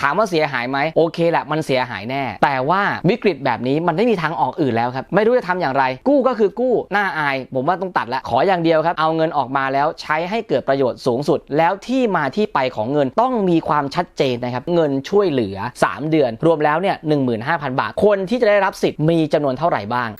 ถามว่าเสียหายไหมโอเคแหละมันเสียหายแน่ แต่ว่าวิกฤตแบบนี้มันไม่มีทางออกอื่นแล้วครับ ไม่รู้จะทำอย่างไร กู้ก็คือกู้หน้าอาย ผมว่าต้องตัดแล้วขออย่างเดียวครับ เอาเงินออกมาแล้วใช้ให้เกิดประโยชน์สูงสุด แล้วที่มาที่ไปของเงินต้องมีความชัดเจนนะครับ เงินช่วยเหลือ 3 เดือน รวมแล้วเนี่ย15,000บาท คนที่จะได้รับสิทธิ์มีจำนวนเท่าไหร่บ้าง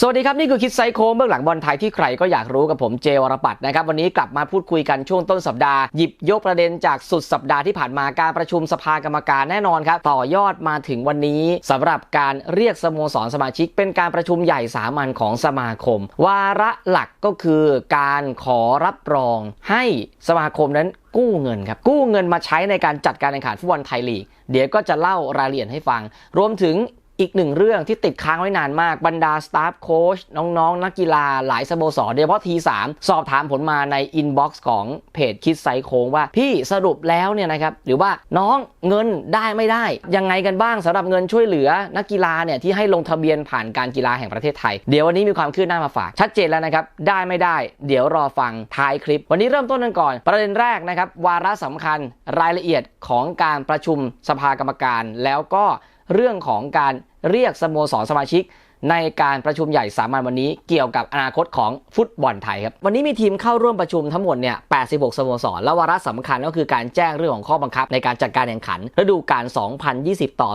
สวัสดีครับ นี่คือคิดไซโค้งเบื้องหลังบอลไทยที่ใครก็อยากรู้กับผมเจวรปัตนะครับ วันนี้กลับมาพูดคุยกันช่วงต้นสัปดาห์ หยิบยกประเด็นจากสุดสัปดาห์ที่ผ่านมาการประชุมสภากรรมการแน่นอนครับ ต่อยอดมาถึงวันนี้สำหรับการเรียกสโมสรสมาชิก เป็นการประชุมใหญ่สามัญของสมาคม วาระหลักก็คือการขอรับรองให้สมาคมนั้นกู้เงินครับกู้เงินมาใช้ในการจัดการแข่งขันฟุตบอลไทยลีกเดี๋ยวก็จะเล่ารายละเอียดให้ฟัง รวมถึง อีกหนึ่งเรื่องที่ติดค้างไว้นานมากบรรดาสตาฟโค้ชน้องๆ นักกีฬาหลายสโมสรโดยเฉพาะทีสามสอบถามผลมาในอินบ็อกซ์ของเพจคิดไซโค้งว่า พี่สรุปแล้วเนี่ยนะครับ หรือว่าน้องเงินได้ไม่ได้ ยังไงกันบ้างสำหรับเงินช่วยเหลือ นักกีฬาเนี่ยที่ให้ลงทะเบียนผ่านการกีฬาแห่งประเทศไทย เดี๋ยววันนี้มีความคืบหน้ามาฝาก ชัดเจนแล้วนะครับได้ไม่ได้ เดี๋ยวรอฟังท้ายคลิป วันนี้เริ่มต้นกันก่อน ประเด็นแรกนะครับวาระสำคัญรายละเอียดของการประชุมสภากรรมการแล้วก็ เรื่องของการเรียกสโมสรสมาชิก ในการประชุมใหญ่สามัญวันนี้เกี่ยวกับอนาคตของฟุตบอลไทยครับ วันนี้มีทีมเข้าร่วมประชุมทั้งหมดเนี่ย 86 สโมสร และวาระสำคัญก็คือการแจ้งเรื่องของข้อบังคับ ในการจัดการแข่งขันฤดูกาล 2020 ต่อ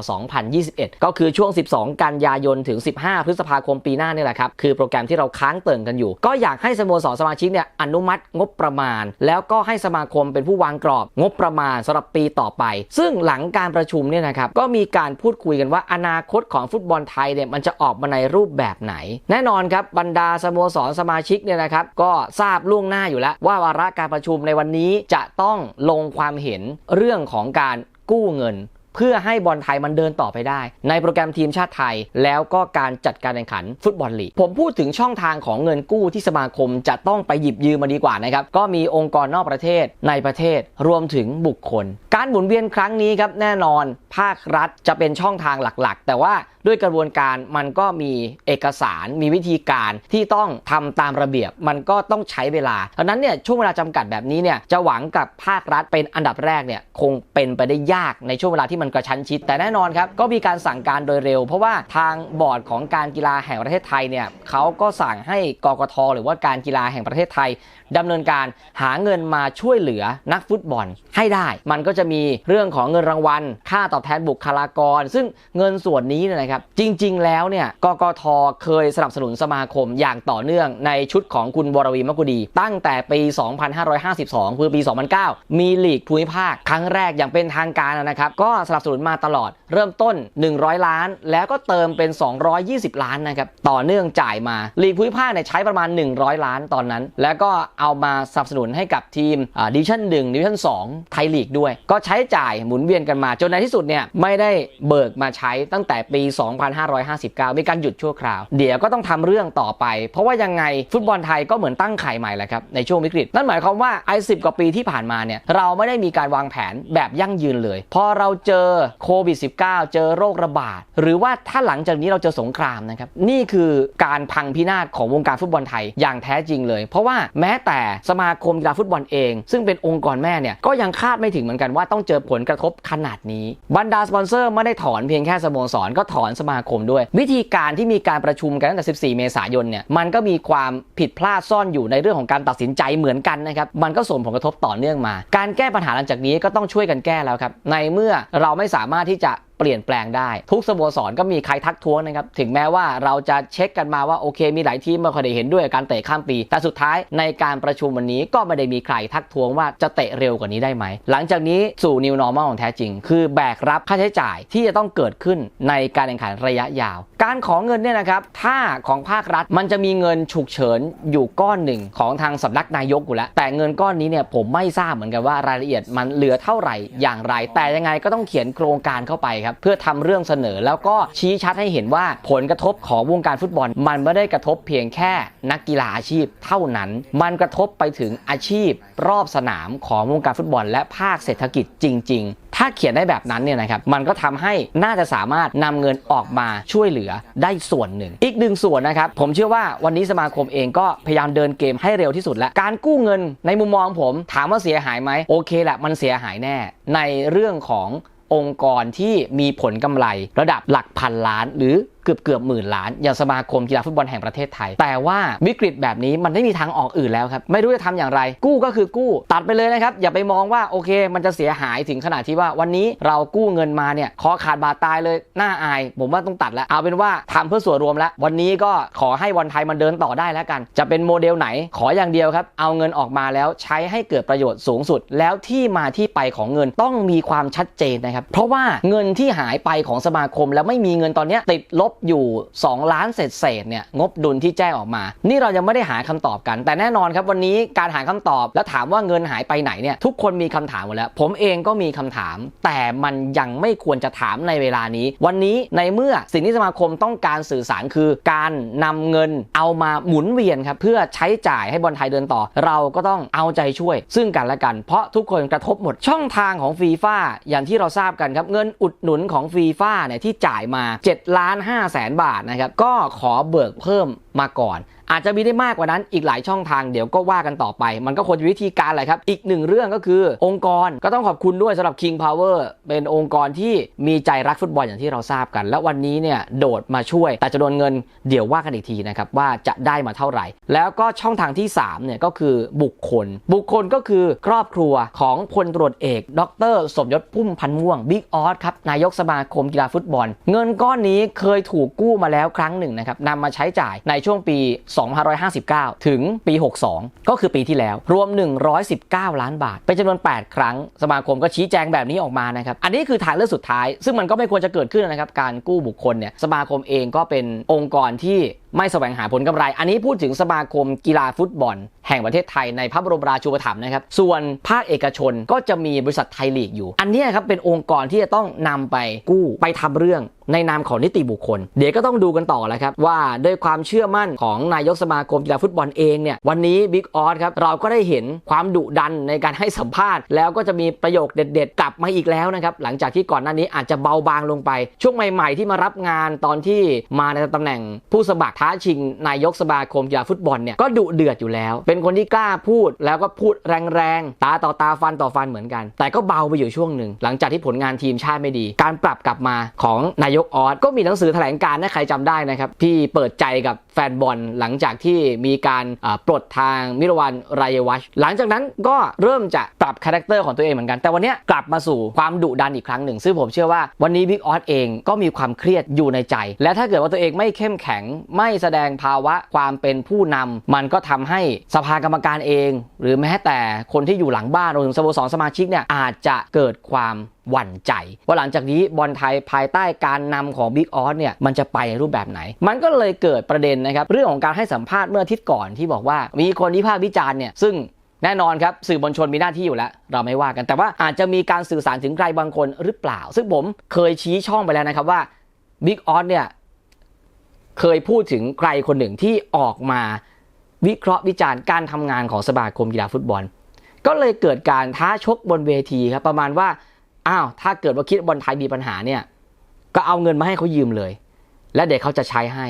2021 ก็คือช่วง 12 กันยายนถึง 15 พฤษภาคมปีหน้านี่แหละครับ คือโปรแกรมที่เราค้างเติ่งกันอยู่ ก็อยากให้สโมสรสมาชิกเนี่ยอนุมัติงบประมาณ แล้วก็ให้สมาคมเป็นผู้วางกรอบงบประมาณสำหรับปีต่อไป ซึ่งหลังการประชุมเนี่ยนะครับก็มีการพูดคุยกันว่าอนาคตของฟุตบอลไทยเนี่ยมันจะออกมาในรูปแบบไหน แน่นอนครับบรรดาสโมสรสมาชิกเนี่ยนะครับก็ทราบล่วงหน้าอยู่แล้ว ว่าวาระการประชุมในวันนี้จะต้องลงความเห็นเรื่องของการกู้เงิน เพื่อให้บอลไทยมันเดินต่อไปได้ ในโปรแกรมทีมชาติไทย แล้วก็การจัดการแข่งขันฟุตบอลลีก ผมพูดถึงช่องทางของเงินกู้ที่สมาคมจะต้องไปหยิบยืมมาดีกว่านะครับ ก็มีองค์กรนอกประเทศในประเทศรวมถึงบุคคล การหมุนเวียนครั้งนี้ครับแน่นอน ภาครัฐจะเป็นช่องทางหลักๆ แต่ว่าด้วยกระบวนการมันก็มีเอกสารมีวิธีการที่ต้องทำตามระเบียบ มันก็ต้องใช้เวลาดังนั้นเนี่ยช่วงเวลาจำกัดแบบนี้เนี่ยจะหวังกับภาครัฐเป็นอันดับแรกเนี่ยคงเป็นไปได้ยากในช่วงเวลาที่มันกระชั้นชิด แต่แน่นอนครับก็มีการสั่งการโดยเร็ว เพราะว่าทางบอร์ดของการกีฬาแห่งประเทศไทยเนี่ยเขาก็สั่งให้กกทหรือว่าการกีฬาแห่งประเทศไทยดำเนินการหาเงินมาช่วยเหลือนักฟุตบอลให้ได้ มันก็จะมีเรื่องของเงินรางวัล ค่าตอบแทนบุคลากร ซึ่งเงินส่วนนี้นะครับจริง ๆ แล้วเนี่ยกกทเคยสนับสนุนสมาคมอย่างต่อเนื่องในชุดของคุณวรวีมกุดี ตั้งแต่ปี 2552 คือปี 2009 มีลีกภูมิภาคครั้งแรกอย่างเป็นทางการนะครับก็สสนับสนุนมาตลอด เริ่มต้น 100 ล้าน แล้วก็เติมเป็น 220 ล้านนะครับต่อเนื่องจ่ายมาลีกภูมิภาคเนี่ยใช้ประมาณ 100 ล้านตอนนั้น แล้วก็เอามาสนับสนุนให้กับทีมดิวิชั่น1ดิวิชั่น2ไทยลีกด้วย ก็ใช้จ่ายหมุนเวียนกันมาจนในที่สุดเนี่ยไม่ได้เบิกมาใช้ตั้งแต่ปี 2559 มีการหยุดชั่วคราว เดี๋ยวก็ต้องทำเรื่องต่อไป เพราะว่ายังไงฟุตบอลไทยก็เหมือนตั้งไข่ใหม่แหละครับในช่วงวิกฤต นั่นหมายความว่าไอ้สิกว่าปีที่ผ่านมาเนี่ยเราไม่ได้มีการวางแผนแบบยั่งยืนเลย พอเราเจอโควิด -19 เจอโรคระบาด หรือว่าถ้าหลังจากนี้เราเจอสงครามนะครับ นี่คือการพังพินาศของวงการฟุตบอลไทยอย่างแท้จริงเลย เพราะว่าแม้แต่สมาคมกีฬาฟุตบอลเอง ซึ่งเป็นองค์กรแม่เนี่ยก็ยังคาดไม่ถึงเหมือนกันว่าต้องเจอผลกระทบขนาดนี้ บรรดาสปอนเซอร์ไม่ได้ถอนเพียงแค่สโมสรก็ถอนสมาคมด้วย วิธีการที่มีการประชุมกันตั้งแต่ 14 เมษายนเนี่ยมันก็มีความผิดพลาดซ่อนอยู่ในเรื่องของการตัดสินใจเหมือนกันนะครับมันก็ส่งผลกระทบต่อเนื่องมา การแก้ปัญหาหลังจากนี้ก็ต้องช่วยกันแก้แล้วครับในเมื่อเราไม่สามารถที่จะ เปลี่ยนแปลงได้ ทุกสโมสรก็มีใครทักท้วงนะครับ ถึงแม้ว่าเราจะเช็คกันมาว่าโอเค มีหลายทีมไม่ค่อยได้เห็นด้วยการเตะข้ามปี แต่สุดท้ายในการประชุมวันนี้ก็ไม่ได้มีใครทักท้วงว่าจะเตะเร็วกว่านี้ได้ไหม หลังจากนี้สู่ New Normal ของแท้จริง คือแบกรับค่าใช้จ่ายที่จะต้องเกิดขึ้นในการแข่งขันระยะยาว การขอเงินเนี่ยนะครับถ้าของภาครัฐมันจะมีเงินฉุกเฉินอยู่ก้อนหนึ่งของทางสำนักนายกอยู่แล้ว แต่เงินก้อนนี้เนี่ยผมไม่ทราบเหมือนกันว่ารายละเอียดมันเหลือเท่าไหร่อย่างไร แต่ยังไงก็ต้องเขียนโครงการเข้าไปครับครับเพื่อทำเรื่องเสนอแล้วก็ชี้ชัดให้เห็นว่าผลกระทบของวงการฟุตบอล มันไม่ได้กระทบเพียงแค่นักกีฬาอาชีพเท่านั้น มันกระทบไปถึงอาชีพ รอบสนามของวงการฟุตบอล และภาคเศรษฐกิจจริง ๆ ถ้าเขียนได้แบบนั้นเนี่ยนะครับมันก็ทำให้น่าจะสามารถนำเงินออกมาช่วยเหลือได้ส่วนหนึ่ง อีกหนึ่งส่วนนะครับผมเชื่อว่าวันนี้สมาคมเองก็พยายามเดินเกมให้เร็วที่สุดแล้วการกู้เงินในมุมมองผม ถามว่าเสียหายไหมโอเคแหละมันเสียหายแน่ในเรื่องของ องค์กรที่มีผลกำไรระดับหลักพันล้านหรือ เกือบเกือบหมื่นล้าน อย่างสมาคมกีฬาฟุตบอลแห่งประเทศไทย แต่ว่าวิกฤตแบบนี้มันไม่มีทางออกอื่นแล้วครับ ไม่รู้จะทำอย่างไร กู้ก็คือกู้ ตัดไปเลยนะครับ อย่าไปมองว่าโอเค มันจะเสียหายถึงขนาดที่ว่าวันนี้เรากู้เงินมาเนี่ยคอขาดบาดตายเลยน่าอาย ผมว่าต้องตัดแล้ว เอาเป็นว่าทำเพื่อส่วนรวมแล้ว วันนี้ก็ขอให้บอลไทยมันเดินต่อได้แล้วกัน จะเป็นโมเดลไหนขออย่างเดียวครับ เอาเงินออกมาแล้วใช้ให้เกิดประโยชน์สูงสุด แล้วที่มาที่ไปของเงินต้องมีความชัดเจนนะครับ เพราะว่าเงินที่หายไปของสมาคมแล้วไม่มีเงินตอนนี้ติดลบอยู่ 2 ล้านเศษเศษเนี่ยงบดุลที่แจ้งออกมา นี่เรายังไม่ได้หาคำตอบกัน แต่แน่นอนครับวันนี้การหาคำตอบแล้วถามว่าเงินหายไปไหนเนี่ยทุกคนมีคำถามหมดแล้ว ผมเองก็มีคำถาม แต่มันยังไม่ควรจะถามในเวลานี้ วันนี้ในเมื่อสิ่งที่สมาคมต้องการสื่อสารคือ การนำเงินเอามาหมุนเวียนครับเพื่อใช้จ่ายให้บอลไทยเดินต่อ เราก็ต้องเอาใจช่วย ซึ่งกันและกัน เพราะทุกคนกระทบหมดช่องทางของฟีฟ่าอย่างที่เราทราบกันครับเงินอุดหนุนของฟีฟ่าเนี่ยที่จ่ายมา7ล้าน5แสนบาทนะครับก็ขอเบิกเพิ่ม มาก่อน อาจจะมีได้มากกว่านั้นอีกหลายช่องทางเดี๋ยวก็ว่ากันต่อไป มันก็ควรจะวิธีการแหละครับ อีกหนึ่งเรื่องก็คือองค์กรก็ต้องขอบคุณด้วยสำหรับ King Power เป็นองค์กรที่มีใจรักฟุตบอลอย่างที่เราทราบกัน และวันนี้เนี่ยโดดมาช่วย แต่จะโดนเงินเดี๋ยวว่ากันอีกทีนะครับว่าจะได้มาเท่าไหร่ แล้วก็ช่องทางที่3เนี่ยก็คือบุคคล บุคคลก็คือครอบครัวของพลตรวจเอก ดร สมยศพุ่มพันม่วงบิ๊กออสครับนายกสมาคมกีฬาฟุตบอล เงินก้อนนี้เคยถูกกู้มาแล้วครั้งหนึ่งนะครับนำมาใช้จ่ายในช่วงปี 2559 ถึงปี 62 ก็คือปีที่แล้ว รวม 119 ล้านบาท เป็นจำนวน 8 ครั้ง สมาคมก็ชี้แจงแบบนี้ออกมานะครับ อันนี้คือทางเลือกสุดท้าย ซึ่งมันก็ไม่ควรจะเกิดขึ้นนะครับ การกู้บุคคลเนี่ย สมาคมเองก็เป็นองค์กรที่ ไม่แสวงหาผลกำไร อันนี้พูดถึงสมาคมกีฬาฟุตบอล แห่งประเทศไทยในพระบรมราชูปถัมภ์นะครับ ส่วนภาคเอกชนก็จะมีบริษัทไทยลีกอยู่ อันนี้ครับเป็นองค์กรที่จะต้องนำไปกู้ไปทำเรื่องในนามของนิติบุคคล เดี๋ยวก็ต้องดูกันต่อแล้วครับว่าด้วยความเชื่อมั่นของนายกสมาคมกีฬาฟุตบอลเองเนี่ยวันนี้บิ๊กออสครับเราก็ได้เห็นความดุดันในการให้สัมภาษณ์ แล้วก็จะมีประโยคเด็ด ๆ กลับมาอีกแล้วนะครับหลังจากที่ก่อนหน้านี้อาจจะเบาบางลงไป ช่วงใหม่ ๆ ที่มารับงานตอนที่มาในตำแหน่งผู้สมัครท้าชิงนายกสมาคมกีฬาฟุตบอลเนี่ยก็ดุเดือดอยู่แล้ว เป็นคนที่กล้าพูดแล้วก็พูดแรงๆ ตาต่อตาฟันต่อฟันเหมือนกัน แต่ก็เบาไปอยู่ช่วงหนึ่ง หลังจากที่ผลงานทีมชาติไม่ดี การปรับกลับมาของนายกออสก็มีหนังสือแถลงการณ์นะใครจำได้นะครับที่เปิดใจกับแฟนบอลหลังจากที่มีการปลดทางมิรวันรายวัชหลังจากนั้นก็เริ่มจะปรับคาแรคเตอร์ของตัวเองเหมือนกันแต่วันนี้กลับมาสู่ความดุดันอีกครั้งหนึ่ง ซึ่งผมเชื่อว่าวันนี้บิ๊กออสเองก็มีความเครียดอยู่ในใจ และถ้าเกิดว่าตัวเองไม่เข้มแข็งไม่แสดงภาวะความเป็นผู้นำมันก็ทำให้สภากรรมการเอง หรือแม้แต่คนที่อยู่หลังบ้านรวมถึงสโมสรสมาชิกเนี่ยอาจจะเกิดความหวั่นใจว่าหลังจากนี้บอลไทยภายใต้การนำของบิ๊กออสเนี่ยมันจะไปในรูปแบบไหน มันก็เลยเกิดประเด็นนะครับ เรื่องของการให้สัมภาษณ์เมื่ออาทิตย์ก่อนที่บอกว่า มีคนวิพากษ์วิจารณ์เนี่ยซึ่งแน่นอนครับ สื่อมวลชนมีหน้าที่อยู่แล้ว เราไม่ว่ากันแต่ว่าอาจจะมีการสื่อสารถึงใครบางคนหรือเปล่า ซึ่งผมเคยชี้ช่องไปแล้วนะครับว่าบิ๊กออสเนี่ย เคยพูดถึงใครคนหนึ่งที่ออกมาวิเคราะห์วิจารณ์การทำงานของสมาคมกีฬาฟุตบอล ก็เลยเกิดการท้าชกบนเวทีครับประมาณว่าอ้าวถ้าเกิดว่าคิดบอลไทยมีปัญหาเนี่ยก็เอาเงินมาให้เขายืมเลย และเดี๋ยวเขาจะใช้ให้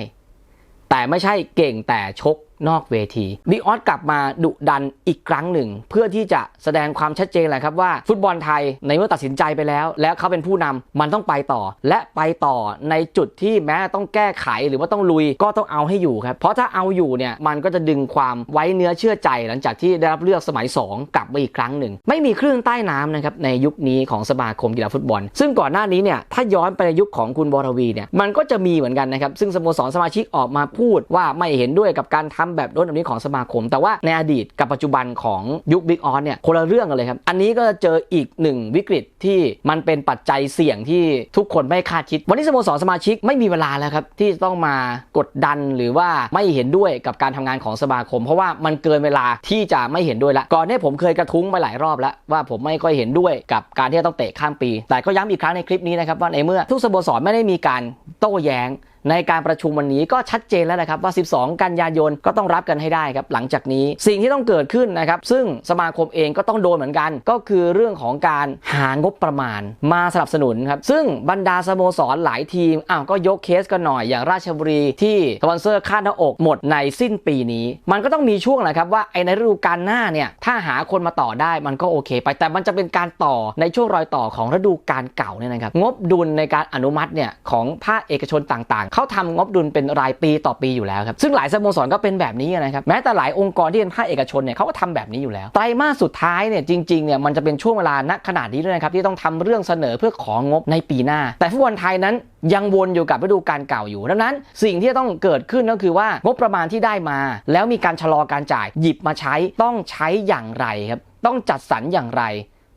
แต่ไม่ใช่เก่งแต่ชก นอกเวทีบิ๊กออสกลับมาดุดันอีกครั้งหนึ่ง เพื่อที่จะแสดงความชัดเจนแหละครับว่า ฟุตบอลไทยในเมื่อตัดสินใจไปแล้ว แล้วเขาเป็นผู้นำมันต้องไปต่อ และไปต่อในจุดที่แม้ต้องแก้ไขหรือว่าต้องลุยก็ต้องเอาให้อยู่ครับ เพราะถ้าเอาอยู่เนี่ยมันก็จะดึงความไว้เนื้อเชื่อใจ หลังจากที่ได้รับเลือกสมัย 2 กลับมาอีกครั้งหนึ่ง ไม่มีเครื่องใต้น้ำนะครับในยุคนี้ของสมาคมกีฬาฟุตบอล ซึ่งก่อนหน้านี้เนี่ยถ้าย้อนไปในยุคของคุณวรวีเนี่ยมันก็จะมีเหมือนกันนะครับซึ่งสโมสรสมาชิกออกมาพูดว่าไม่เห็นด้วยกับการทำำแบบโน้นแบบนี้ของสมาคม แต่ว่าในอดีตกับปัจจุบันของยุคบิ๊กออสเนี่ยคนละเรื่องกันเลยครับ อันนี้ก็จะเจออีกหนึ่งวิกฤตที่มันเป็นปัจจัยเสี่ยงที่ทุกคนไม่คาดคิด วันนี้สโมสรสมาชิกไม่มีเวลาแล้วครับที่ต้องมากดดันหรือว่าไม่เห็นด้วยกับการทำงานของสมาคม เพราะว่ามันเกินเวลาที่จะไม่เห็นด้วยล้วก่อนหนี้ผมเคยกระทุ้งไปหลายรอบแล้วว่าผมไม่ค่อยเห็นด้วยกับการที่ต้องเตะข้ามปี แต่ก็ย้ำอีกครั้งในคลิปนี้นะครับว่าในเมื่อทุกสโมสรไม่ได้มีการโต้แย้ง ในการประชุมวันนี้ก็ชัดเจนแล้วนะครับว่า 12 กันยายนก็ต้องรับกันให้ได้ครับหลังจากนี้สิ่งที่ต้องเกิดขึ้นนะครับซึ่งสมาคมเองก็ต้องโดนเหมือนกัน ก็คือเรื่องของการหางบประมาณ มาสนับสนุนครับซึ่งบรรดาสโมสรหลายทีมอ้าวก็ยกเคสกันหน่อยอย่างราชบุรีที่สปอนเซอร์ค่าหน้าอกหมดในสิ้นปีนี้ มันก็ต้องมีช่วงแหละครับว่าไอในฤดูกาลหน้าเนี่ยถ้าหาคนมาต่อได้มันก็โอเค ไปแต่มันจะเป็นการต่อในช่วงรอยต่อของฤดูกาลเก่าเนี่ยนะครับงบดุลในการอนุมัติเนี่ยของภาคเอกชนต่างเขาทำงบดุลเป็นรายปีต่อปีอยู่แล้วครับซึ่งหลายสโมสรก็เป็นแบบนี้นะครับแม้แต่หลายองค์กรที่เป็นภาคเอกชนเนี่ยเขาก็ทำแบบนี้อยู่แล้วไตรมาสสุดท้ายเนี่ยจริงๆเนี่ยมันจะเป็นช่วงเวลาณขนาดนี้ด้วยนะครับที่ต้องทำเรื่องเสนอเพื่อของงบในปีหน้า แต่ฟุตบอลไทยนั้นยังวนอยู่กับฤดูกาลเก่าอยู่ดังนั้น สิ่งที่จะต้องเกิดขึ้นก็คือว่างบประมาณที่ได้มา แล้วมีการชะลอการจ่ายหยิบมาใช้ต้องใช้อย่างไรครับต้องจัดสรรอย่างไร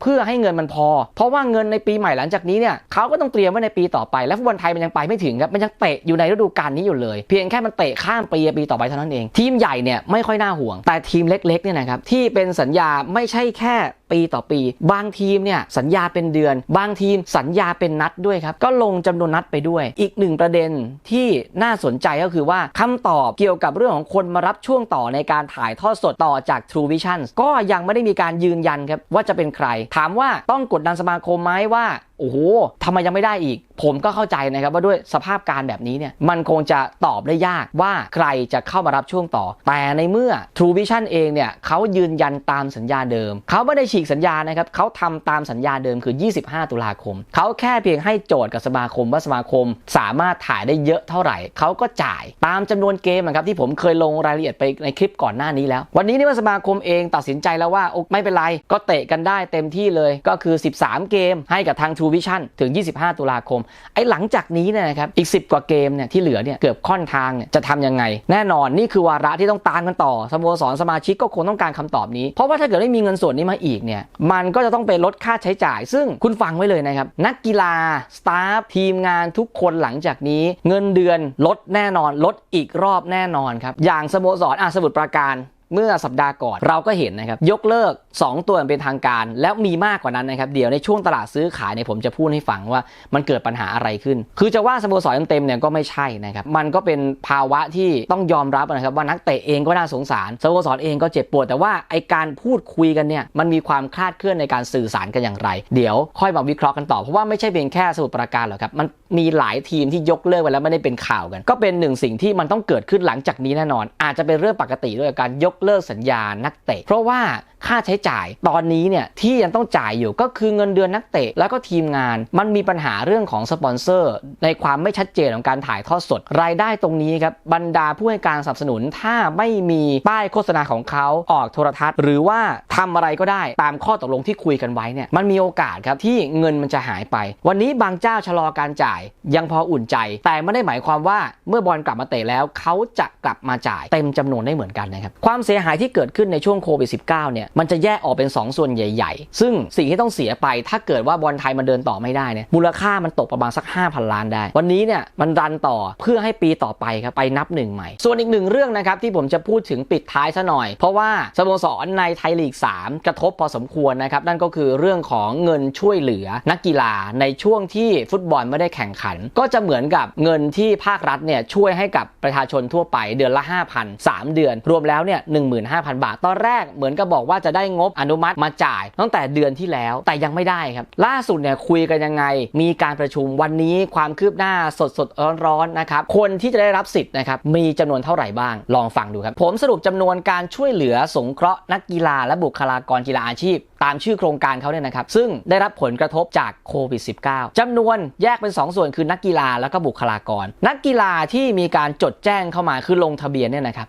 เพื่อให้เงินมันพอ เพราะว่าเงินในปีใหม่หลังจากนี้เนี่ยเขาก็ต้องเตรียมไว้ในปีต่อไป และฟุตบอลไทยมันยังไปไม่ถึงครับ มันยังเตะอยู่ในฤดูกาลนี้อยู่เลย เพียงแค่มันเตะข้ามปีปีต่อไปเท่านั้นเอง ทีมใหญ่เนี่ยไม่ค่อยน่าห่วง แต่ทีมเล็กๆเนี่ยนะครับที่เป็นสัญญาไม่ใช่แค่ ปีต่อปี บางทีมเนี่ยสัญญาเป็นเดือน บางทีมสัญญาเป็นนัดด้วยครับ ก็ลงจำนวนนัดไปด้วย อีกหนึ่งประเด็นที่น่าสนใจก็คือว่าคำตอบเกี่ยวกับเรื่องของคนมารับช่วงต่อในการถ่ายทอดสดต่อจาก True Vision ก็ยังไม่ได้มีการยืนยันครับว่าจะเป็นใคร ถามว่าต้องกดดันสมาคมไหมว่าโอ้โหทำไมยังไม่ได้อีก ผมก็เข้าใจนะครับว่าด้วยสภาพการแบบนี้เนี่ยมันคงจะตอบได้ยากว่าใครจะเข้ามารับช่วงต่อ แต่ในเมื่อ True Vision เองเนี่ยเขายืนยันตามสัญญาเดิม เขาไม่ได้ฉีกสัญญานะครับเขาทำตามสัญญาเดิมคือ 25 ตุลาคม เขาแค่เพียงให้โจทย์กับสมาคมว่าสมาคม สามารถถ่ายได้เยอะเท่าไหร่ เขาก็จ่ายตามจำนวนเกมนะครับที่ผมเคยลงรายละเอียดไปในคลิปก่อนหน้านี้แล้ว วันนี้นี่ว่าสมาคมเองตัดสินใจแล้วว่าไม่เป็นไรก็เตะกันได้เต็มที่เลยก็คือ 13 เกมให้กับทาง True Vision ถึง 25 ตุลาคม ไอ้หลังจากนี้เนี่ยนะครับ อีก 10 กว่าเกมเนี่ยที่เหลือเนี่ยเกือบค่อนทางเนี่ยจะทำยังไง แน่นอนนี่คือวาระที่ต้องตามกันต่อสโมสรสมาชิกก็คงต้องการคำตอบนี้ เพราะว่าถ้าเกิดไม่มีเงินส่วนนี้มาอีกเนี่ยมันก็จะต้องไปลดค่าใช้จ่าย ซึ่งคุณฟังไว้เลยนะครับนักกีฬาสตาฟทีมงานทุกคนหลังจากนี้ เงินเดือนลดแน่นอน ลดอีกรอบแน่นอนครับอย่างสโมสรอะสมุทรปราการเมื่อสัปดาห์ก่อนเราก็เห็นนะครับ ยกเลิก 2 ตัวอย่างเป็นทางการ แล้วมีมากกว่านั้นนะครับ เดี๋ยวในช่วงตลาดซื้อขายเนี่ยผมจะพูดให้ฟังว่ามันเกิดปัญหาอะไรขึ้น คือจะว่าสโมสรเต็มเนี่ยก็ไม่ใช่นะครับ มันก็เป็นภาวะที่ต้องยอมรับนะครับว่านักเตะเองก็น่าสงสารสโมสรเองก็เจ็บปวด แต่ว่าไอการพูดคุยกันเนี่ยมันมีความคลาดเคลื่อนในการสื่อสารกันอย่างไร เดี๋ยวค่อยมาวิเคราะห์กันต่อเพราะว่าไม่ใช่เพียงแค่สมุทรปราการหรอกครับมันมีหลายทีมที่ยกเลิกไปแล้วไม่ได้เป็นข่าวกัน ก็เป็นหนึ่งสิ่งที่มันต้องเกิดขึ้นหลังจากนี้แน่นอน อาจจะเป็นเรื่องปกติด้วยการยกเลิกสัญญานักเตะเพราะว่า ค่าใช้จ่าย ตอนนี้เนี่ยที่ยังต้องจ่ายอยู่ก็คือเงินเดือนนักเตะแล้วก็ทีมงาน มันมีปัญหาเรื่องของสปอนเซอร์ ในความไม่ชัดเจนของการถ่ายทอดสด รายได้ตรงนี้ครับบรรดาผู้ให้การสนับสนุนถ้าไม่มีป้ายโฆษณาของเขาออกโทรทัศน์ หรือว่าทำอะไรก็ได้ตามข้อตกลงที่คุยกันไว้เนี่ยมันมีโอกาสครับที่เงินมันจะหายไป วันนี้บางเจ้าชะลอการจ่ายยังพออุ่นใจ แต่ไม่ได้หมายความว่าเมื่อบอลกลับมาเตะแล้วเขาจะกลับมาจ่ายเต็มจำนวนได้เหมือนกันนะครับความเสียหายที่เกิดขึ้นในช่วงโควิด -19 เนี่ยมันจะแยกออกเป็น 2 ส่วนใหญ่ ๆ ซึ่งสิ่งที่ต้องเสียไปถ้าเกิดว่าบอลไทยมันเดินต่อไม่ได้เนี่ยมูลค่ามันตกประมาณสัก 5,000 ล้านได้ วันนี้เนี่ยมันรันต่อเพื่อให้ปีต่อไปครับไปนับหนึ่งใหม่ ส่วนอีกหนึ่งเรื่องนะครับที่ผมจะพูดถึงปิดท้ายซะหน่อย เพราะว่าสโมสรในไทยลีก 3 กระทบพอสมควรนะครับนั่นก็คือเรื่องของเงินช่วยเหลือนักกีฬาในช่วงที่ฟุตบอลไม่ได้แข่งขัน ก็จะเหมือนกับเงินที่ภาครัฐเนี่ยช่วยให้กับประชาชนทั่วไปเดือนละ 5,000 3 เดือน รวมแล้วเนี่ย15,000 บาท ตอนแรกเหมือนกับบอกว่าจะได้งบอนุมัติมาจ่าย ตั้งแต่เดือนที่แล้วแต่ยังไม่ได้ครับ ล่าสุดเนี่ยคุยกันยังไง มีการประชุมวันนี้ความคืบหน้าสดสดร้อนๆนะครับคนที่จะได้รับสิทธิ์นะครับมีจำนวนเท่าไหร่บ้าง ลองฟังดูครับ ผมสรุปจำนวนการช่วยเหลือสงเคราะห์นักกีฬาและบุคลากรกีฬาอาชีพ ตามชื่อโครงการเขาเนี่ยนะครับ ซึ่งได้รับผลกระทบจากโควิด -19 จำนวนแยกเป็น 2 ส่วนคือนักกีฬาแล้วก็บุคลากร นักกีฬาที่มีการจดแจ้งเข้ามาคือลงทะเบียนเนี่ยนะครับ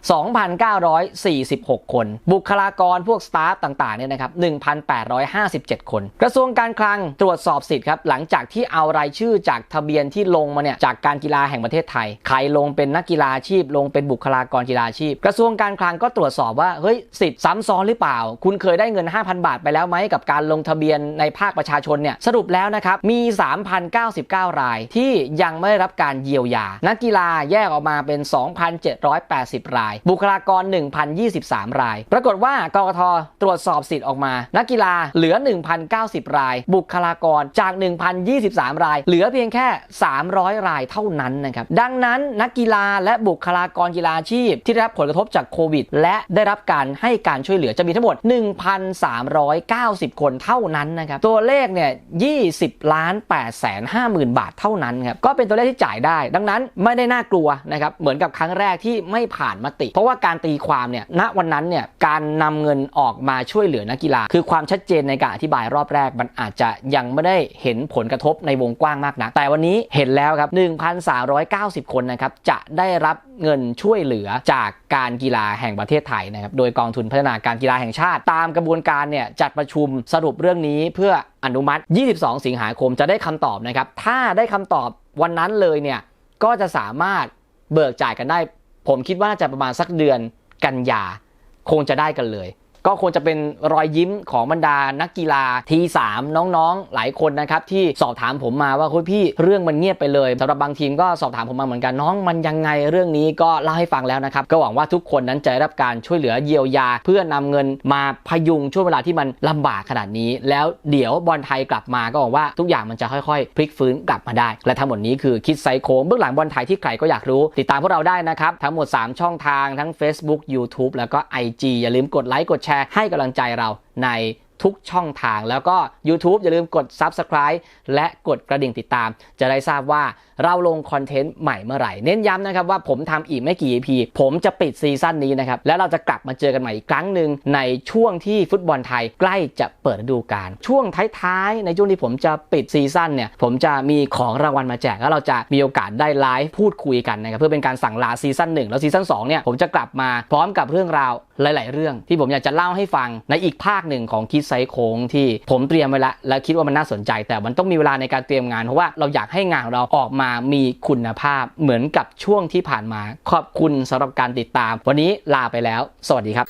2,946 คน บุคลากรพวกสตาฟต่างๆเนี่ยนะครับ 1,857 คน กระทรวงการคลังตรวจสอบสิทธิ์ครับหลังจากที่เอารายชื่อจากทะเบียนที่ลงมาเนี่ยจากการกีฬาแห่งประเทศไทย ใครลงเป็นนักกีฬาอาชีพ ลงเป็นบุคลากรกีฬาอาชีพ กระทรวงการคลังก็ตรวจสอบว่าเฮ้ยสิทธิ์ซ้ำซ้อนหรือเปล่า คุณเคยได้เงิน 5,000 บาทไปแล้วไหมกับการลงทะเบียนในภาคประชาชนเนี่ยสรุปแล้วนะครับมี 3,099 รายที่ยังไม่ได้รับการเยียวยา นักกีฬาแยกออกมาเป็น 2,780 ราย บุคลากร 1,023 ราย ปรากฏว่ากรกทตรวจสอบสิทธิ์ออกมา นักกีฬาเหลือ 1,090 ราย บุคลากรจาก 1,023 ราย เหลือเพียงแค่ 300 รายเท่านั้นนะครับดังนั้นนักกีฬาและบุคลากรกีฬาอาชีพ ที่ได้รับผลกระทบจากโควิด และได้รับการให้การช่วยเหลือจะมีทั้งหมด 1,309 90 คนเท่านั้นนะครับ ตัวเลขเนี่ย 20 ล้าน8แสน5หมื่นบาทเท่านั้นครับ ก็เป็นตัวเลขที่จ่ายได้ ดังนั้นไม่ได้น่ากลัวนะครับ เหมือนกับครั้งแรกที่ไม่ผ่านมติ เพราะว่าการตีความเนี่ย ณ วันนั้นเนี่ย การนำเงินออกมาช่วยเหลือนักกีฬา คือความชัดเจนในการอธิบายรอบแรก มันอาจจะยังไม่ได้เห็นผลกระทบในวงกว้างมากนัก แต่วันนี้เห็นแล้วครับ 1,390 คนนะครับ จะได้รับ เงินช่วยเหลือจากการกีฬาแห่งประเทศไทยนะครับ โดยกองทุนพัฒนาการกีฬาแห่งชาติ ตามกระบวนการเนี่ยจัดประชุมสรุปเรื่องนี้เพื่ออนุมัติ 22 สิงหาคมจะได้คำตอบนะครับ ถ้าได้คำตอบวันนั้นเลยเนี่ยก็จะสามารถเบิกจ่ายกันได้ ผมคิดว่าน่าจะประมาณสักเดือนกันยาคงจะได้กันเลย ก็คงจะเป็นรอยยิ้มของบรรดานักกีฬาทีสามน้องๆ หลายคนนะครับที่สอบถามผมมาว่าคุณพี่เรื่องมันเงียบไปเลยสำหรับบางทีมก็สอบถามผมมาเหมือนกันน้องมันยังไงเรื่องนี้ก็เล่าให้ฟังแล้วนะครับก็หวังว่าทุกคนนั้นจะได้รับการช่วยเหลือเยียวยา เพื่อนำเงินมาพยุงช่วงเวลาที่มันลำบากขนาดนี้ แล้วเดี๋ยวบอลไทยกลับมาก็หวังว่าทุกอย่างมันจะค่อยๆ พลิกฟื้นกลับมาได้ และทั้งหมดนี้คือคิดไซโคเบื้องหลังบอลไทยที่ใครก็อยากรู้ ติดตามพวกเราได้นะครับทั้งหมด 3 ช่องทางทั้ง Facebook YouTube แล้วก็ IG อย่าลืมกดไลค์กดแชร์ให้กำลังใจเราใน ทุกช่องทาง แล้วก็ YouTube อย่าลืมกด Subscribe และกดกระดิ่งติดตาม จะได้ทราบว่าเราลงคอนเทนต์ใหม่เมื่อไหร่ เน้นย้ำนะครับว่าผมทำอีกไม่กี่ EP ผมจะปิดซีซั่นนี้นะครับ แล้วเราจะกลับมาเจอกันใหม่อีกครั้งหนึ่งในช่วงที่ฟุตบอลไทยใกล้จะเปิดฤดูกาลช่วงท้ายๆ ในช่วงที่ผมจะปิดซีซั่นเนี่ยผมจะมีของรางวัลมาแจกแล้วเราจะมีโอกาสได้ไลฟ์พูดคุยกันนะครับเพื่อเป็นการสั่งลาซีซั่นหนึ่งแล้วซีซั่นสองเนี่ยผมจะกลับมาพร้อมกับเรื่องราวหลาย ๆ เรื่อง ที่ผมอยากจะเล่าให้ฟังในอีกภาคหนึ่งของคิดไซโค้งที่ผมเตรียมไว้แล้วและคิดว่ามันน่าสนใจ แต่มันต้องมีเวลาในการเตรียมงานเพราะว่าเราอยากให้งานของเราออกมามีคุณภาพเหมือนกับช่วงที่ผ่านมา ขอบคุณสำหรับการติดตาม วันนี้ลาไปแล้ว สวัสดีครับ